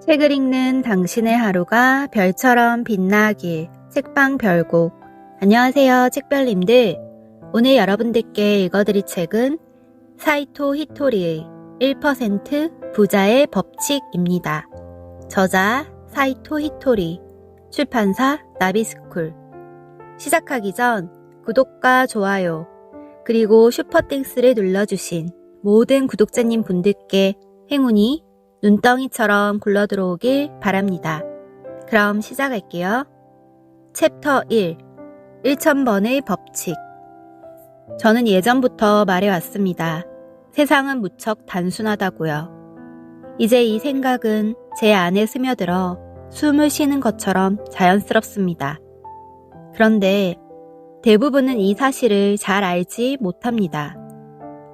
책을 읽는 당신의 하루가 별처럼 빛나길 책방 별곡. 안녕하세요 책별님들. 오늘 여러분들께 읽어드릴 책은 사이토 히토리의 1% 부자의 법칙입니다. 저자 사이토 히토리 출판사 나비스쿨. 시작하기 전 구독과 좋아요 그리고 슈퍼땡스를 눌러주신 모든 구독자님 분들께 행운이 눈덩이처럼 굴러 들어오길 바랍니다. 그럼 시작할게요. 챕터 1 1000번의 법칙 저는 예전부터 말해왔습니다. 세상은 무척 단순하다고요. 이제 이 생각은 제 안에 스며들어 숨을 쉬는 것처럼 자연스럽습니다. 그런데 대부분은 이 사실을 잘 알지 못합니다.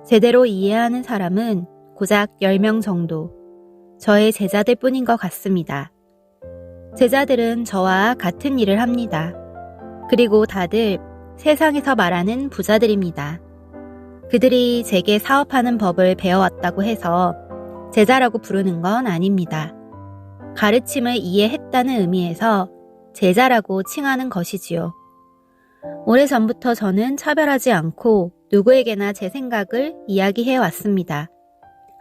제대로 이해하는 사람은 고작 10명 정도. 저의 제자들 뿐인 것 같습니다. 제자들은 저와 같은 일을 합니다. 그리고 다들 세상에서 말하는 부자들입니다. 그들이 제게 사업하는 법을 배워왔다고 해서 제자라고 부르는 건 아닙니다. 가르침을 이해했다는 의미에서 제자라고 칭하는 것이지요. 오래전부터 저는 차별하지 않고 누구에게나 제 생각을 이야기해 왔습니다.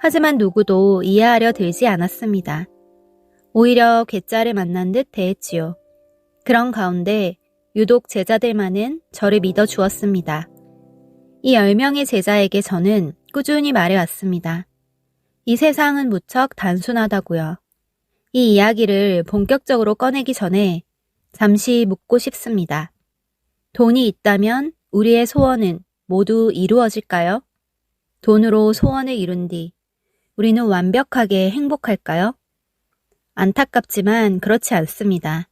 하지만 누구도 이해하려 들지 않았습니다. 오히려 괴짜를 만난 듯 대했지요. 그런 가운데 유독 제자들만은 저를 믿어 주었습니다. 이 10명의 제자에게 저는 꾸준히 말해왔습니다. 이 세상은 무척 단순하다고요. 이 이야기를 본격적으로 꺼내기 전에 잠시 묻고 싶습니다. 돈이 있다면 우리의 소원은 모두 이루어질까요? 돈으로 소원을 이룬 뒤 우리는 완벽하게 행복할까요? 안타깝지만 그렇지 않습니다.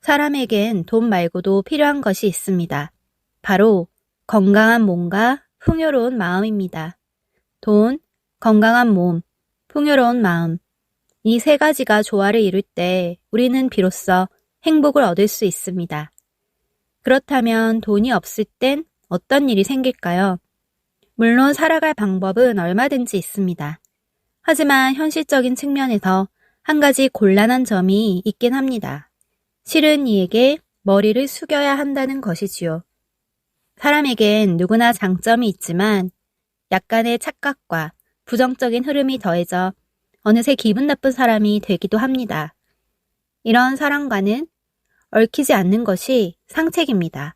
사람에겐 돈 말고도 필요한 것이 있습니다. 바로 건강한 몸과 풍요로운 마음입니다. 돈, 건강한 몸, 풍요로운 마음. 이 세 가지가 조화를 이룰 때 우리는 비로소 행복을 얻을 수 있습니다. 그렇다면 돈이 없을 땐 어떤 일이 생길까요? 물론 살아갈 방법은 얼마든지 있습니다. 하지만 현실적인 측면에서 한 가지 곤란한 점이 있긴 합니다. 실은 이에게 머리를 숙여야 한다는 것이지요. 사람에겐 누구나 장점이 있지만 약간의 착각과 부정적인 흐름이 더해져 어느새 기분 나쁜 사람이 되기도 합니다. 이런 사람과는 얽히지 않는 것이 상책입니다.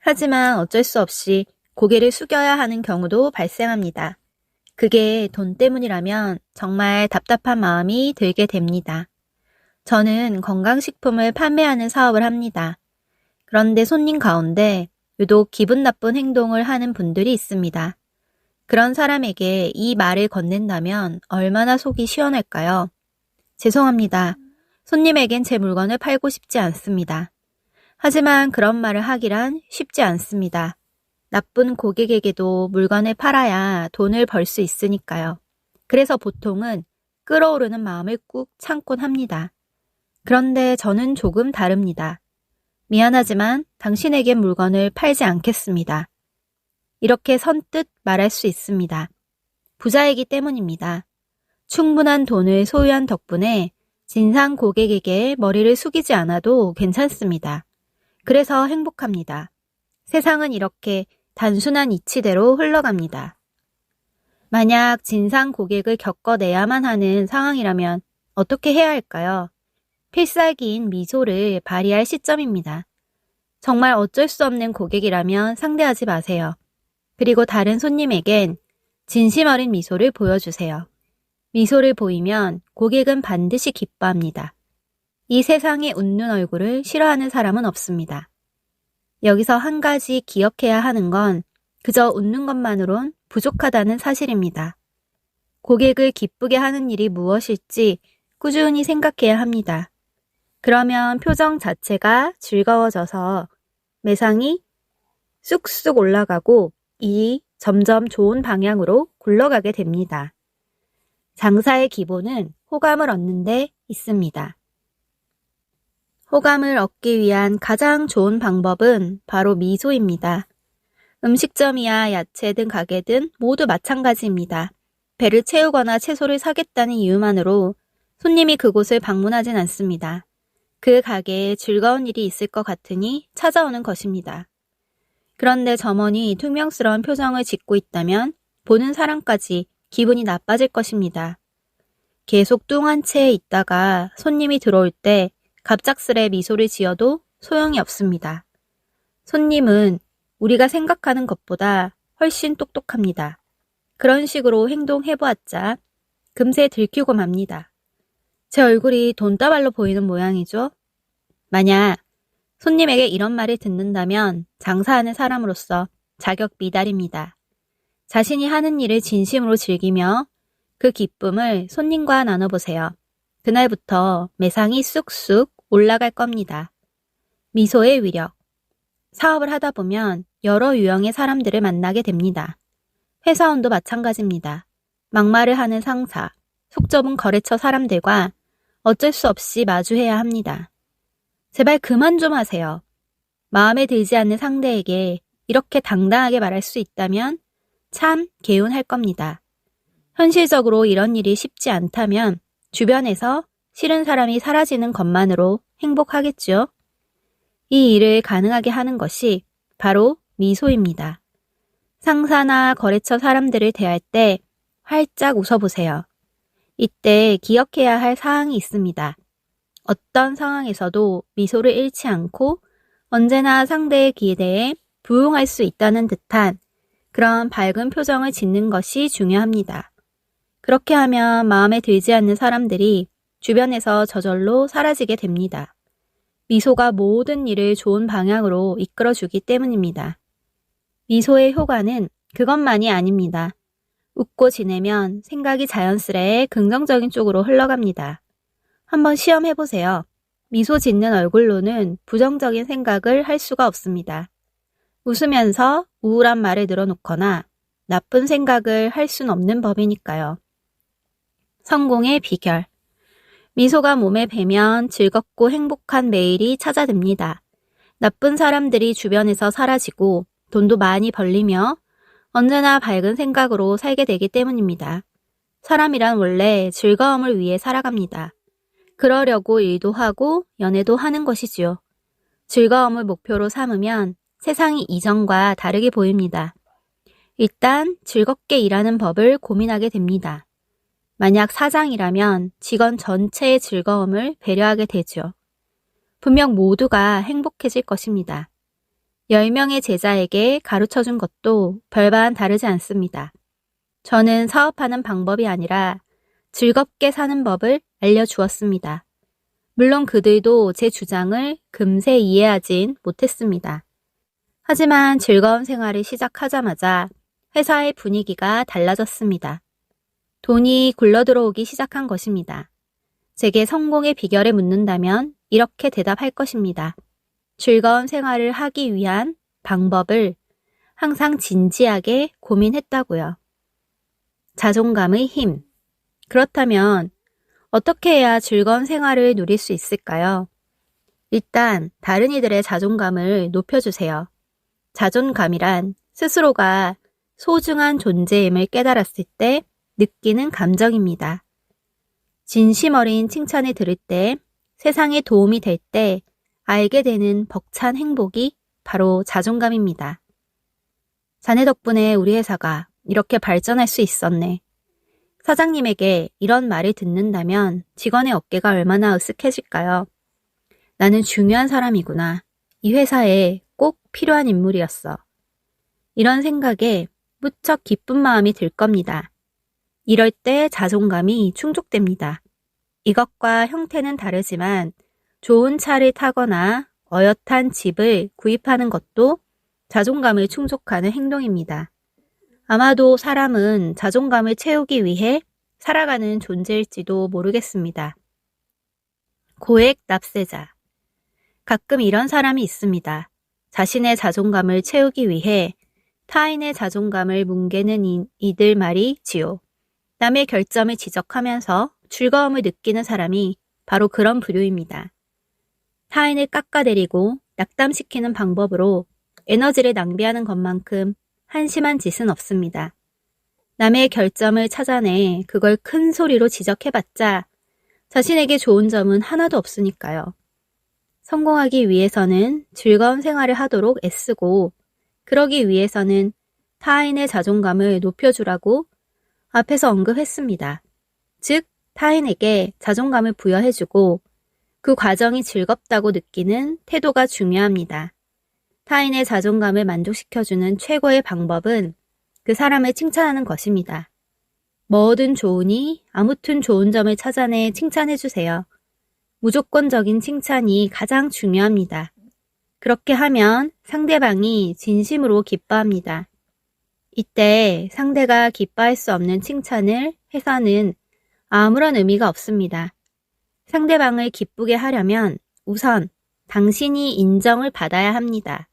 하지만 어쩔 수 없이 고개를 숙여야 하는 경우도 발생합니다. 그게 돈 때문이라면 정말 답답한 마음이 들게 됩니다. 저는 건강식품을 판매하는 사업을 합니다. 그런데 손님 가운데 유독 기분 나쁜 행동을 하는 분들이 있습니다. 그런 사람에게 이 말을 건넨다면 얼마나 속이 시원할까요? 죄송합니다. 손님에겐 제 물건을 팔고 싶지 않습니다. 하지만 그런 말을 하기란 쉽지 않습니다. 나쁜 고객에게도 물건을 팔아야 돈을 벌 수 있으니까요. 그래서 보통은 끓어오르는 마음을 꾹 참곤 합니다. 그런데 저는 조금 다릅니다. 미안하지만 당신에게 물건을 팔지 않겠습니다. 이렇게 선뜻 말할 수 있습니다. 부자이기 때문입니다. 충분한 돈을 소유한 덕분에 진상 고객에게 머리를 숙이지 않아도 괜찮습니다. 그래서 행복합니다. 세상은 이렇게 단순한 이치대로 흘러갑니다. 만약 진상 고객을 겪어내야만 하는 상황이라면 어떻게 해야 할까요? 필살기인 미소를 발휘할 시점입니다. 정말 어쩔 수 없는 고객이라면 상대하지 마세요. 그리고 다른 손님에겐 진심 어린 미소를 보여주세요. 미소를 보이면 고객은 반드시 기뻐합니다. 이 세상에 웃는 얼굴을 싫어하는 사람은 없습니다. 여기서 한 가지 기억해야 하는 건 그저 웃는 것만으론 부족하다는 사실입니다. 고객을 기쁘게 하는 일이 무엇일지 꾸준히 생각해야 합니다. 그러면 표정 자체가 즐거워져서 매상이 쑥쑥 올라가고 일이 점점 좋은 방향으로 굴러가게 됩니다. 장사의 기본은 호감을 얻는 데 있습니다. 호감을 얻기 위한 가장 좋은 방법은 바로 미소입니다. 음식점이야 야채 등 가게든 모두 마찬가지입니다. 배를 채우거나 채소를 사겠다는 이유만으로 손님이 그곳을 방문하진 않습니다. 그 가게에 즐거운 일이 있을 것 같으니 찾아오는 것입니다. 그런데 점원이 퉁명스러운 표정을 짓고 있다면 보는 사람까지 기분이 나빠질 것입니다. 계속 뚱한 채 있다가 손님이 들어올 때 갑작스레 미소를 지어도 소용이 없습니다. 손님은 우리가 생각하는 것보다 훨씬 똑똑합니다. 그런 식으로 행동해보았자 금세 들키고 맙니다. 제 얼굴이 돈다발로 보이는 모양이죠? 만약 손님에게 이런 말을 듣는다면 장사하는 사람으로서 자격 미달입니다. 자신이 하는 일을 진심으로 즐기며 그 기쁨을 손님과 나눠보세요. 그날부터 매상이 쑥쑥 올라갈 겁니다. 미소의 위력. 사업을 하다 보면 여러 유형의 사람들을 만나게 됩니다. 회사원도 마찬가지입니다. 막말을 하는 상사, 속 좁은 거래처 사람들과 어쩔 수 없이 마주해야 합니다. 제발 그만 좀 하세요. 마음에 들지 않는 상대에게 이렇게 당당하게 말할 수 있다면 참 개운할 겁니다. 현실적으로 이런 일이 쉽지 않다면 주변에서 싫은 사람이 사라지는 것만으로 행복하겠죠. 이 일을 가능하게 하는 것이 바로 미소입니다. 상사나 거래처 사람들을 대할 때 활짝 웃어보세요. 이때 기억해야 할 사항이 있습니다. 어떤 상황에서도 미소를 잃지 않고 언제나 상대의 기대에 부응할 수 있다는 듯한 그런 밝은 표정을 짓는 것이 중요합니다. 그렇게 하면 마음에 들지 않는 사람들이 주변에서 저절로 사라지게 됩니다. 미소가 모든 일을 좋은 방향으로 이끌어주기 때문입니다. 미소의 효과는 그것만이 아닙니다. 웃고 지내면 생각이 자연스레 긍정적인 쪽으로 흘러갑니다. 한번 시험해보세요. 미소 짓는 얼굴로는 부정적인 생각을 할 수가 없습니다. 웃으면서 우울한 말을 늘어놓거나 나쁜 생각을 할 수는 없는 법이니까요. 성공의 비결. 미소가 몸에 배면 즐겁고 행복한 매일이 찾아듭니다. 나쁜 사람들이 주변에서 사라지고 돈도 많이 벌리며 언제나 밝은 생각으로 살게 되기 때문입니다. 사람이란 원래 즐거움을 위해 살아갑니다. 그러려고 일도 하고 연애도 하는 것이지요. 즐거움을 목표로 삼으면 세상이 이전과 다르게 보입니다. 일단 즐겁게 일하는 법을 고민하게 됩니다. 만약 사장이라면 직원 전체의 즐거움을 배려하게 되죠. 분명 모두가 행복해질 것입니다. 10명의 제자에게 가르쳐 준 것도 별반 다르지 않습니다. 저는 사업하는 방법이 아니라 즐겁게 사는 법을 알려주었습니다. 물론 그들도 제 주장을 금세 이해하진 못했습니다. 하지만 즐거운 생활을 시작하자마자 회사의 분위기가 달라졌습니다. 돈이 굴러 들어오기 시작한 것입니다. 제게 성공의 비결을 묻는다면 이렇게 대답할 것입니다. 즐거운 생활을 하기 위한 방법을 항상 진지하게 고민했다고요. 자존감의 힘. 그렇다면 어떻게 해야 즐거운 생활을 누릴 수 있을까요? 일단 다른 이들의 자존감을 높여주세요. 자존감이란 스스로가 소중한 존재임을 깨달았을 때 느끼는 감정입니다. 진심 어린 칭찬을 들을 때, 세상에 도움이 될 때 알게 되는 벅찬 행복이 바로 자존감입니다. 자네 덕분에 우리 회사가 이렇게 발전할 수 있었네. 사장님에게 이런 말을 듣는다면 직원의 어깨가 얼마나 으쓱해질까요? 나는 중요한 사람이구나. 이 회사에 꼭 필요한 인물이었어. 이런 생각에 무척 기쁜 마음이 들 겁니다. 이럴 때 자존감이 충족됩니다. 이것과 형태는 다르지만 좋은 차를 타거나 어엿한 집을 구입하는 것도 자존감을 충족하는 행동입니다. 아마도 사람은 자존감을 채우기 위해 살아가는 존재일지도 모르겠습니다. 고액 납세자. 가끔 이런 사람이 있습니다. 자신의 자존감을 채우기 위해 타인의 자존감을 뭉개는 이들 말이 지요. 남의 결점을 지적하면서 즐거움을 느끼는 사람이 바로 그런 부류입니다. 타인을 깎아내리고 낙담시키는 방법으로 에너지를 낭비하는 것만큼 한심한 짓은 없습니다. 남의 결점을 찾아내 그걸 큰 소리로 지적해봤자 자신에게 좋은 점은 하나도 없으니까요. 성공하기 위해서는 즐거운 생활을 하도록 애쓰고 그러기 위해서는 타인의 자존감을 높여주라고 앞에서 언급했습니다. 즉, 타인에게 자존감을 부여해주고 그 과정이 즐겁다고 느끼는 태도가 중요합니다. 타인의 자존감을 만족시켜주는 최고의 방법은 그 사람을 칭찬하는 것입니다. 뭐든 좋으니 아무튼 좋은 점을 찾아내 칭찬해주세요. 무조건적인 칭찬이 가장 중요합니다. 그렇게 하면 상대방이 진심으로 기뻐합니다. 이때 상대가 기뻐할 수 없는 칭찬을 해서는 아무런 의미가 없습니다. 상대방을 기쁘게 하려면 우선 당신이 인정을 받아야 합니다.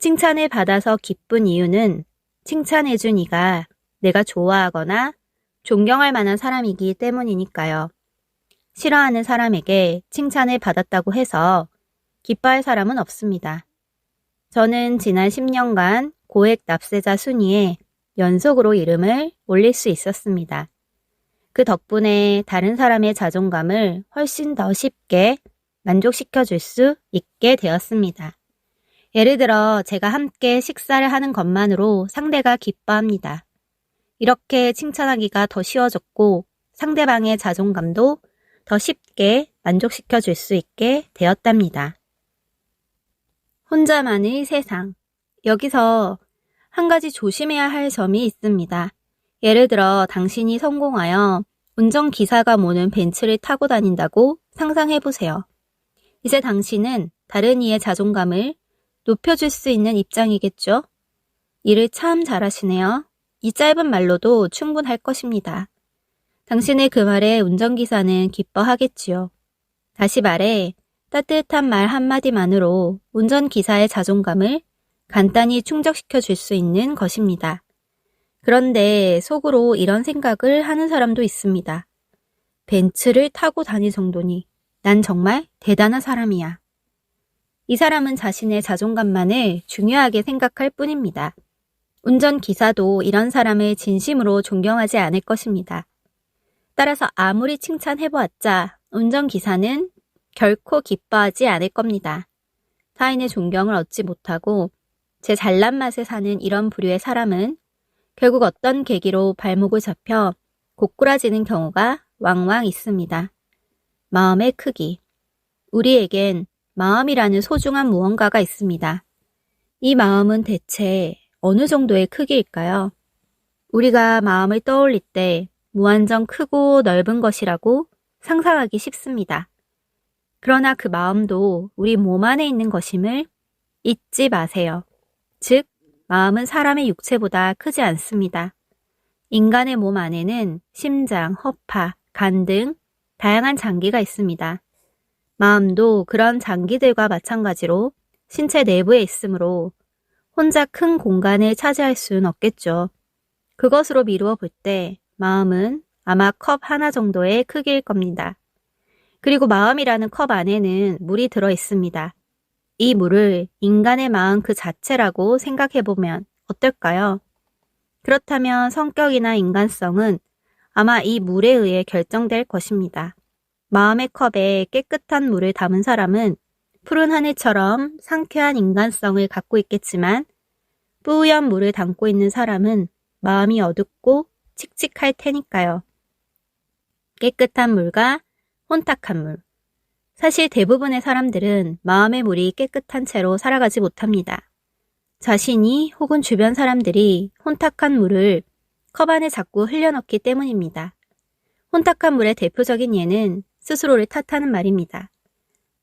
칭찬을 받아서 기쁜 이유는 칭찬해준 이가 내가 좋아하거나 존경할 만한 사람이기 때문이니까요. 싫어하는 사람에게 칭찬을 받았다고 해서 기뻐할 사람은 없습니다. 저는 지난 10년간 고액 납세자 순위에 연속으로 이름을 올릴 수 있었습니다. 그 덕분에 다른 사람의 자존감을 훨씬 더 쉽게 만족시켜 줄 수 있게 되었습니다. 예를 들어 제가 함께 식사를 하는 것만으로 상대가 기뻐합니다. 이렇게 칭찬하기가 더 쉬워졌고 상대방의 자존감도 더 쉽게 만족시켜 줄 수 있게 되었답니다. 혼자만의 세상. 여기서 한 가지 조심해야 할 점이 있습니다. 예를 들어 당신이 성공하여 운전기사가 모는 벤츠를 타고 다닌다고 상상해 보세요. 이제 당신은 다른 이의 자존감을 높여줄 수 있는 입장이겠죠? 일을 참 잘하시네요. 이 짧은 말로도 충분할 것입니다. 당신의 그 말에 운전기사는 기뻐하겠지요. 다시 말해, 따뜻한 말 한마디만으로 운전기사의 자존감을 간단히 충족시켜 줄 수 있는 것입니다. 그런데 속으로 이런 생각을 하는 사람도 있습니다. 벤츠를 타고 다닐 정도니 난 정말 대단한 사람이야. 이 사람은 자신의 자존감만을 중요하게 생각할 뿐입니다. 운전기사도 이런 사람을 진심으로 존경하지 않을 것입니다. 따라서 아무리 칭찬해보았자 운전기사는 결코 기뻐하지 않을 겁니다. 타인의 존경을 얻지 못하고 제 잘난 맛에 사는 이런 부류의 사람은 결국 어떤 계기로 발목을 잡혀 고꾸라지는 경우가 왕왕 있습니다. 마음의 크기. 우리에겐 마음이라는 소중한 무언가가 있습니다. 이 마음은 대체 어느 정도의 크기일까요? 우리가 마음을 떠올릴 때 무한정 크고 넓은 것이라고 상상하기 쉽습니다. 그러나 그 마음도 우리 몸 안에 있는 것임을 잊지 마세요. 즉, 마음은 사람의 육체보다 크지 않습니다. 인간의 몸 안에는 심장, 허파, 간 등 다양한 장기가 있습니다. 마음도 그런 장기들과 마찬가지로 신체 내부에 있으므로 혼자 큰 공간을 차지할 수는 없겠죠. 그것으로 미루어 볼 때 마음은 아마 컵 하나 정도의 크기일 겁니다. 그리고 마음이라는 컵 안에는 물이 들어 있습니다. 이 물을 인간의 마음 그 자체라고 생각해 보면 어떨까요? 그렇다면 성격이나 인간성은 아마 이 물에 의해 결정될 것입니다. 마음의 컵에 깨끗한 물을 담은 사람은 푸른 하늘처럼 상쾌한 인간성을 갖고 있겠지만 뿌연 물을 담고 있는 사람은 마음이 어둡고 칙칙할 테니까요. 깨끗한 물과 혼탁한 물. 사실 대부분의 사람들은 마음의 물이 깨끗한 채로 살아가지 못합니다. 자신이 혹은 주변 사람들이 혼탁한 물을 컵 안에 자꾸 흘려넣기 때문입니다. 혼탁한 물의 대표적인 예는 스스로를 탓하는 말입니다.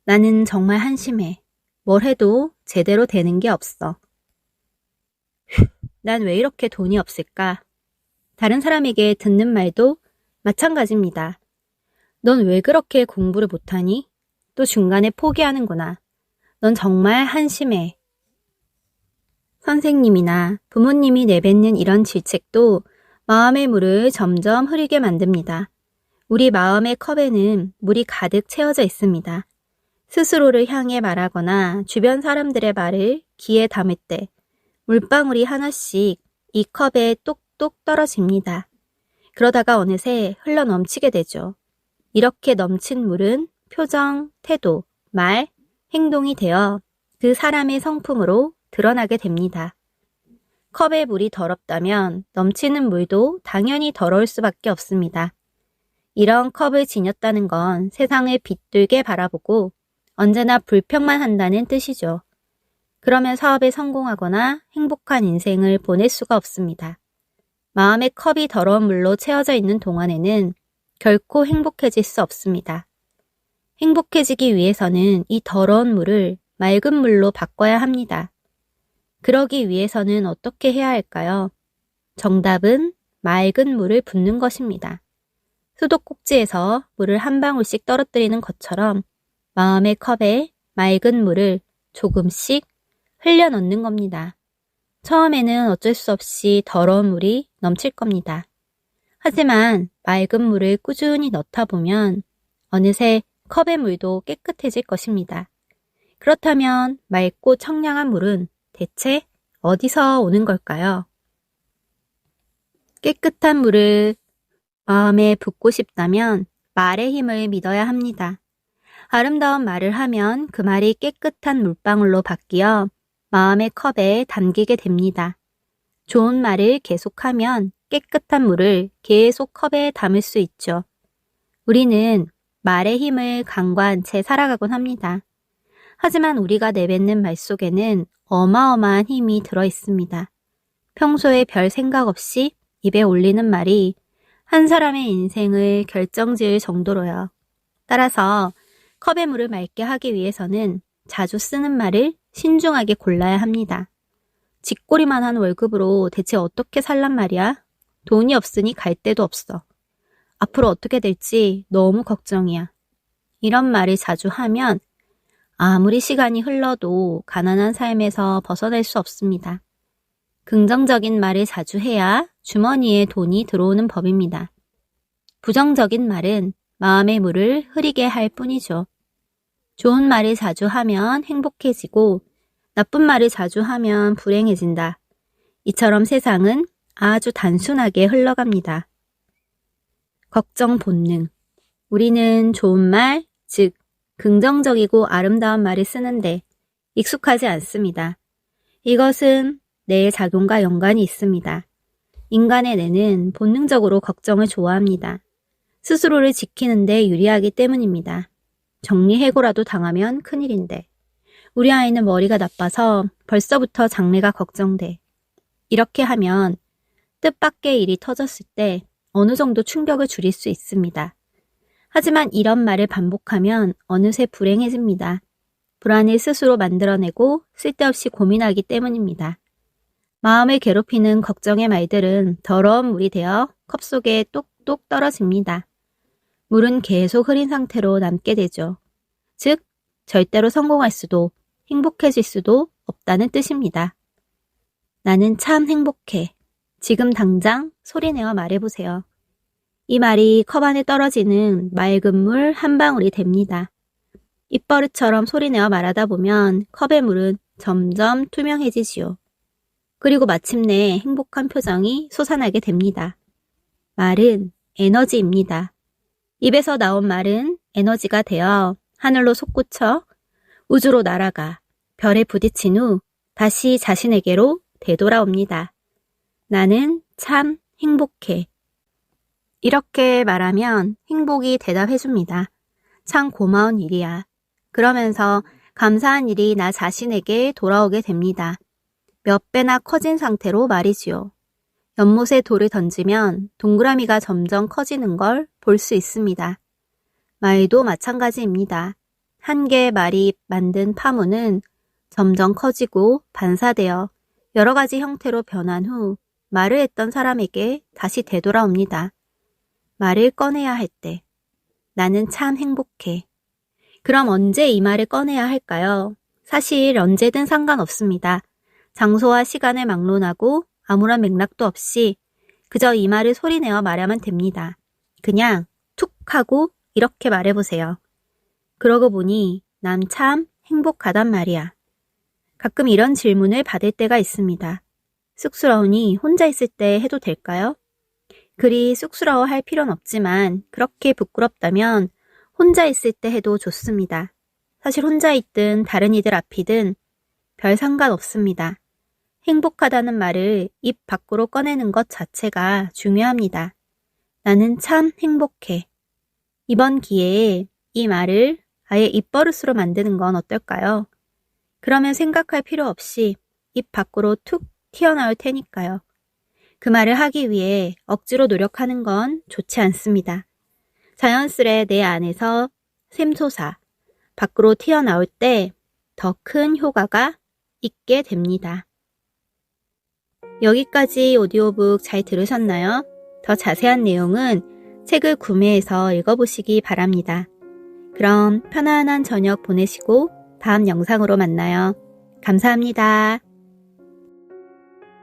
나는 정말 한심해. 뭘 해도 제대로 되는 게 없어. 난 왜 이렇게 돈이 없을까? 다른 사람에게 듣는 말도 마찬가지입니다. 넌 왜 그렇게 공부를 못하니? 또 중간에 포기하는구나. 넌 정말 한심해. 선생님이나 부모님이 내뱉는 이런 질책도 마음의 물을 점점 흐리게 만듭니다. 우리 마음의 컵에는 물이 가득 채워져 있습니다. 스스로를 향해 말하거나 주변 사람들의 말을 귀에 담을 때 물방울이 하나씩 이 컵에 똑똑 떨어집니다. 그러다가 어느새 흘러 넘치게 되죠. 이렇게 넘친 물은 표정, 태도, 말, 행동이 되어 그 사람의 성품으로 드러나게 됩니다. 컵의 물이 더럽다면 넘치는 물도 당연히 더러울 수밖에 없습니다. 이런 컵을 지녔다는 건 세상을 빛들게 바라보고 언제나 불평만 한다는 뜻이죠. 그러면 사업에 성공하거나 행복한 인생을 보낼 수가 없습니다. 마음의 컵이 더러운 물로 채워져 있는 동안에는 결코 행복해질 수 없습니다. 행복해지기 위해서는 이 더러운 물을 맑은 물로 바꿔야 합니다. 그러기 위해서는 어떻게 해야 할까요? 정답은 맑은 물을 붓는 것입니다. 수도꼭지에서 물을 한 방울씩 떨어뜨리는 것처럼 마음의 컵에 맑은 물을 조금씩 흘려 넣는 겁니다. 처음에는 어쩔 수 없이 더러운 물이 넘칠 겁니다. 하지만 맑은 물을 꾸준히 넣다 보면 어느새 컵의 물도 깨끗해질 것입니다. 그렇다면 맑고 청량한 물은 대체 어디서 오는 걸까요? 깨끗한 물을 마음에 붓고 싶다면 말의 힘을 믿어야 합니다. 아름다운 말을 하면 그 말이 깨끗한 물방울로 바뀌어 마음의 컵에 담기게 됩니다. 좋은 말을 계속하면 깨끗한 물을 계속 컵에 담을 수 있죠. 우리는 말의 힘을 간과한 채 살아가곤 합니다. 하지만 우리가 내뱉는 말 속에는 어마어마한 힘이 들어 있습니다. 평소에 별 생각 없이 입에 올리는 말이 한 사람의 인생을 결정지을 정도로요. 따라서 컵의 물을 맑게 하기 위해서는 자주 쓰는 말을 신중하게 골라야 합니다. 쥐꼬리만 한 월급으로 대체 어떻게 살란 말이야? 돈이 없으니 갈 데도 없어. 앞으로 어떻게 될지 너무 걱정이야. 이런 말을 자주 하면 아무리 시간이 흘러도 가난한 삶에서 벗어날 수 없습니다. 긍정적인 말을 자주 해야 주머니에 돈이 들어오는 법입니다. 부정적인 말은 마음의 물을 흐리게 할 뿐이죠. 좋은 말을 자주 하면 행복해지고 나쁜 말을 자주 하면 불행해진다. 이처럼 세상은 아주 단순하게 흘러갑니다. 걱정 본능. 우리는 좋은 말, 즉, 긍정적이고 아름다운 말을 쓰는데 익숙하지 않습니다. 이것은 뇌의 작용과 연관이 있습니다. 인간의 뇌는 본능적으로 걱정을 좋아합니다. 스스로를 지키는데 유리하기 때문입니다. 정리해고라도 당하면 큰일인데. 우리 아이는 머리가 나빠서 벌써부터 장래가 걱정돼. 이렇게 하면 뜻밖의 일이 터졌을 때 어느 정도 충격을 줄일 수 있습니다. 하지만 이런 말을 반복하면 어느새 불행해집니다. 불안을 스스로 만들어내고 쓸데없이 고민하기 때문입니다. 마음을 괴롭히는 걱정의 말들은 더러운 물이 되어 컵 속에 똑똑 떨어집니다. 물은 계속 흐린 상태로 남게 되죠. 즉, 절대로 성공할 수도 행복해질 수도 없다는 뜻입니다. 나는 참 행복해. 지금 당장 소리내어 말해보세요. 이 말이 컵 안에 떨어지는 맑은 물 한 방울이 됩니다. 입버릇처럼 소리내어 말하다 보면 컵의 물은 점점 투명해지지요. 그리고 마침내 행복한 표정이 솟아나게 됩니다. 말은 에너지입니다. 입에서 나온 말은 에너지가 되어 하늘로 솟구쳐 우주로 날아가 별에 부딪힌 후 다시 자신에게로 되돌아옵니다. 나는 참 행복해. 이렇게 말하면 행복이 대답해줍니다. 참 고마운 일이야. 그러면서 감사한 일이 나 자신에게 돌아오게 됩니다. 몇 배나 커진 상태로 말이지요. 연못에 돌을 던지면 동그라미가 점점 커지는 걸 볼 수 있습니다. 말도 마찬가지입니다. 한 개의 말이 만든 파문은 점점 커지고 반사되어 여러 가지 형태로 변한 후 말을 했던 사람에게 다시 되돌아옵니다. 말을 꺼내야 할 때, 나는 참 행복해. 그럼 언제 이 말을 꺼내야 할까요? 사실 언제든 상관없습니다. 장소와 시간을 막론하고 아무런 맥락도 없이 그저 이 말을 소리내어 말하면 됩니다. 그냥 툭 하고 이렇게 말해보세요. 그러고 보니 난 참 행복하단 말이야. 가끔 이런 질문을 받을 때가 있습니다. 쑥스러우니 혼자 있을 때 해도 될까요? 그리 쑥스러워 할 필요는 없지만 그렇게 부끄럽다면 혼자 있을 때 해도 좋습니다. 사실 혼자 있든 다른 이들 앞이든 별 상관 없습니다. 행복하다는 말을 입 밖으로 꺼내는 것 자체가 중요합니다. 나는 참 행복해. 이번 기회에 이 말을 아예 입버릇으로 만드는 건 어떨까요? 그러면 생각할 필요 없이 입 밖으로 툭 튀어나올 테니까요. 그 말을 하기 위해 억지로 노력하는 건 좋지 않습니다. 자연스레 내 안에서 샘솟아 밖으로 튀어나올 때 더 큰 효과가 있게 됩니다. 여기까지 오디오북 잘 들으셨나요? 더 자세한 내용은 책을 구매해서 읽어보시기 바랍니다. 그럼 편안한 저녁 보내시고 다음 영상으로 만나요. 감사합니다.